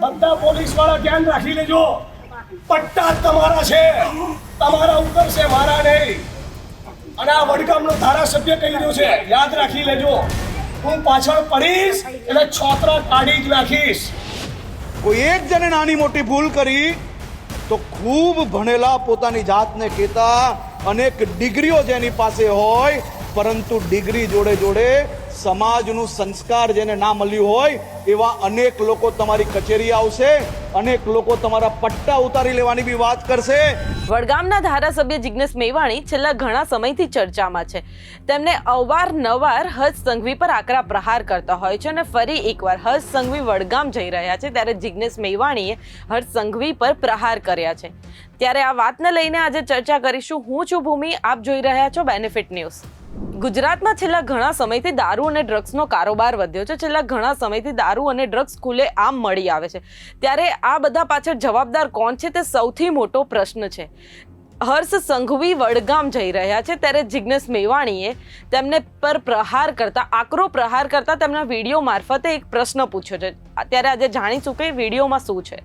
બધા પોલીસવાળા ધ્યાન રાખી લેજો. પટ્ટા તમારા છે. તમારા ઉપર છે, મારા નહીં. અને આ વડગામનો ધારાસભ્ય કહી રહ્યો છે, યાદ રાખી લેજો. હું પાછળ પડીશ, એટલે છોતરા કાઢી જ નાખીશ. કોઈ એક જણે નાની મોટી ભૂલ કરી, તો ખૂબ ભણેલા પોતાની જાતને કહેતા અનેક ડિગ્રીઓ જેની પાસે હોય, પરંતુ ડિગ્રી જોડે જોડે સમાજનું સંસ્કાર જેને ના મળ્યું હોય, એવા અનેક લોકો તમારી કચેરી આવશે, અનેક લોકો તમારા પટ્ટા ઉતારી લેવાની બી વાત કરશે. વડગામના ધારાસભ્ય જિગ્નેશ મેવાણી છેલ્લા ઘણા સમયથી ચર્ચામાં છે. તેમને અવારનવાર હર્ષ સંઘવી પર આકરા પ્રહાર કરતા હોય છે અને ફરી એકવાર હર્ષ સંઘવી વડગામ જઈ રહ્યા છે ત્યારે જિગ્નેશ મેવાણીએ હર્ષ સંઘવી પર પ્રહાર કર્યા છે. ત્યારે આ વાતને લઈને આજે ચર્ચા કરીશું. હું છું ભૂમિ, આપ જોઈ રહ્યા છો બેનિફિટ ન્યૂઝ ગુજરાતમાં છેલ્લા ઘણા સમયથી દારૂ અને ડ્રગ્સનો કારોબાર વધ્યો છે. છેલ્લા ઘણા સમયથી દારૂ અને ડ્રગ્સ ખુલે આમ મળી આવે છે. ત્યારે આ બધા પાછળ જવાબદાર કોણ છે તે સૌથી મોટો પ્રશ્ન છે. હર્ષ સંઘવી વડગામ જઈ રહ્યા છે. ત્યારે જિગ્નેશ મેવાણીએ તેમને પર પ્રહાર કરતા, આકરો પ્રહાર કરતા તેમના વીડિયો મારફતે એક પ્રશ્ન પૂછ્યો છે. ત્યારે આજે જાણીશું કે વિડીયોમાં શું છે.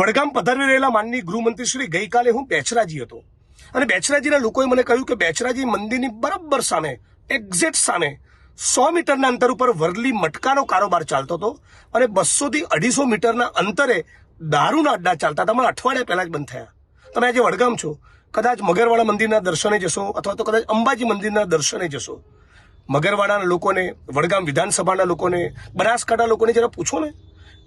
વડગામ પધારી રહેલા માનની ગૃહમંત્રી શ્રી ગઈકાલે હું બેચરાજી હતો. અને બેચરાજીના લોકોએ મને કહ્યું કે બેચરાજી મંદિરની બરાબર સામે એક્ઝેક્ટ સામે, સો મીટરના અંતર ઉપર વરલી મટકાનો કારોબાર ચાલતો હતો અને બસો થી અઢીસો મીટરના અંતરે દારૂના અડ્ડા ચાલતા હતા. મને અઠવાડિયા પહેલા જ બંધ થયા. તમે આજે વડગામ છો. કદાચ મગરવાડા મંદિરના દર્શને જશો અથવા તો કદાચ અંબાજી મંદિરના દર્શને જશો. મગરવાડાના લોકોને, વડગામ વિધાનસભાના લોકોને બનાસકાંઠા લોકોને જરા પૂછો ને.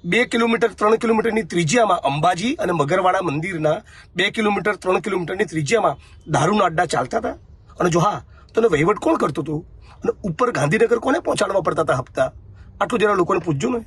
બે કિલોમીટર ત્રણ કિલોમીટરની ત્રિજ્યામાં અંબાજી અને મગરવાડા મંદિરના બે કિલોમીટર ત્રણ કિલોમીટરની ત્રિજ્યામાં દારૂના અડ્ડા ચાલતા હતા? અને જો હા, તો એને વહીવટ કોણ કરતું હતું? અને ઉપર ગાંધીનગર કોને પહોંચાડવા પડતા હતા હપ્તા? આટલું જરા લોકોને પૂછજો ને.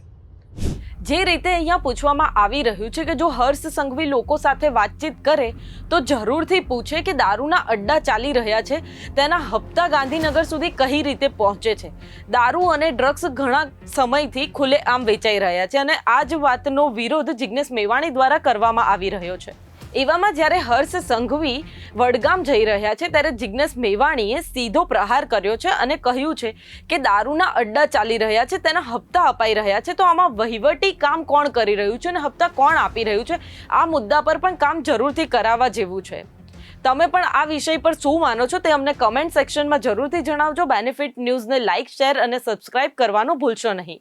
જે રીતે અહીંયા પૂછવામાં આવી રહ્યું છે કે જો હર્ષ સંઘવી લોકો સાથે વાતચીત કરે, તો જરૂરથી પૂછે કે દારૂના અડ્ડા ચાલી રહ્યા છે, તેના હપ્તા ગાંધીનગર સુધી કઈ રીતે પહોંચે છે? દારૂ અને ડ્રગ્સ ઘણા સમયથી ખુલ્લે આમ વેચાઈ રહ્યા છે અને આ જ વાતનો વિરોધ જિગ્નેશ મેવાણી દ્વારા કરવામાં આવી રહ્યો છે. એવામાં જ્યારે હર્ષ સંઘવી વડગામ જઈ રહ્યા છે, ત્યારે જિગ્નેશ મેવાણીએ સીધો પ્રહાર કર્યો છે અને કહ્યું છે કે દારૂના અડ્ડા ચાલી રહ્યા છે, તેના હપ્તા અપાઈ રહ્યા છે. તો આમાં વહીવટી કામ કોણ કરી રહ્યું છે અને હપ્તા કોણ આપી રહ્યું છે? આ મુદ્દા પર પણ કામ જરૂરથી કરાવવા જેવું છે. તમે પણ આ વિષય પર શું માનો છો તે અમને કમેન્ટ સેક્શનમાં જરૂરથી જણાવજો. બેનિફિટ ન્યૂઝને લાઇક શેર અને સબસ્ક્રાઇબ કરવાનું ભૂલશો નહીં.